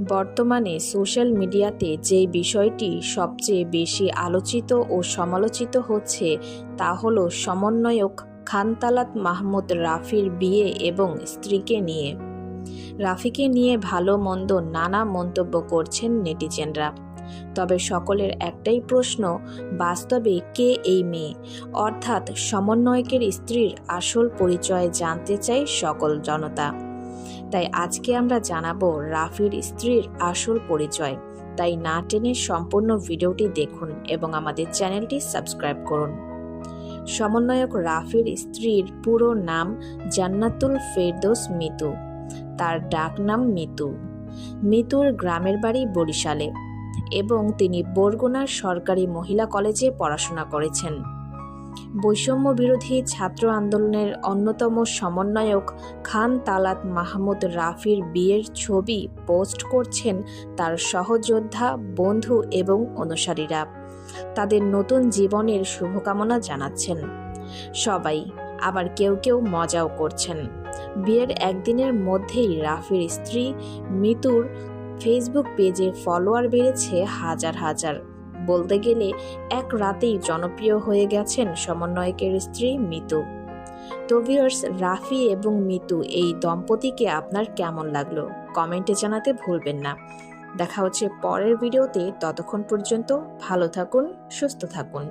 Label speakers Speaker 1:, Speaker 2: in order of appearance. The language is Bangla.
Speaker 1: বর্তমানে সোশ্যাল মিডিয়াতে যে বিষয়টি সবচেয়ে বেশি আলোচিত ও সমালোচিত হচ্ছে, তা হল সমন্বয়ক খানতালাত মাহমুদ রাফির বিয়ে এবং স্ত্রীকে নিয়ে। রাফিকে নিয়ে ভালো মন্দ নানা মন্তব্য করছেন নেটিজেনরা। তবে সকলের একটাই প্রশ্ন, বাস্তবে কে এই মেয়ে? অর্থাৎ সমন্বয়কের স্ত্রীর আসল পরিচয় জানতে চাই সকল জনতা। তাই আজকে আমরা জানাব রাফির স্ত্রীর আসল পরিচয়। তাই না টেনে সম্পূর্ণ ভিডিওটি দেখুন এবং আমাদের চ্যানেলটি সাবস্ক্রাইব করুন। সমন্বয়ক রাফির স্ত্রীর পুরো নাম জান্নাতুল ফেরদোস মিতু। তার ডাক নাম মিতু। মিতুর গ্রামের বাড়ি বরিশালে এবং তিনি বরগুনার সরকারি মহিলা কলেজে পড়াশোনা করেছেন। বৈষম্য বিরোধী ছাত্র আন্দোলনের অন্যতম সমন্বয়ক খান তালাত মাহমুদ রাফির বিয়ের ছবি পোস্ট করছেন তার সহযোদ্ধা, বন্ধু এবং অনুসারীরা। তাদের নতুন জীবনের শুভকামনা জানাচ্ছেন। সবাই আবার কেউ কেউ মজাও করছেন। বিয়ের একদিনের মধ্যেই রাফির স্ত্রী মিতুর ফেসবুক পেজে ফলোয়ার বেড়েছে হাজার হাজার। বলতে গেলে এক রাতেই জনপ্রিয় হয়ে গেছেন সমন্বয়কের স্ত্রী মিতু। তো ভিউয়ার্স রাফি এবং মিতু এই দম্পতিকে আপনার কেমন লাগল? কমেন্টে জানাতে ভুলবেন না। দেখা হচ্ছে পরের ভিডিওতে ততক্ষণ পর্যন্ত ভালো থাকুন, সুস্থ থাকুন।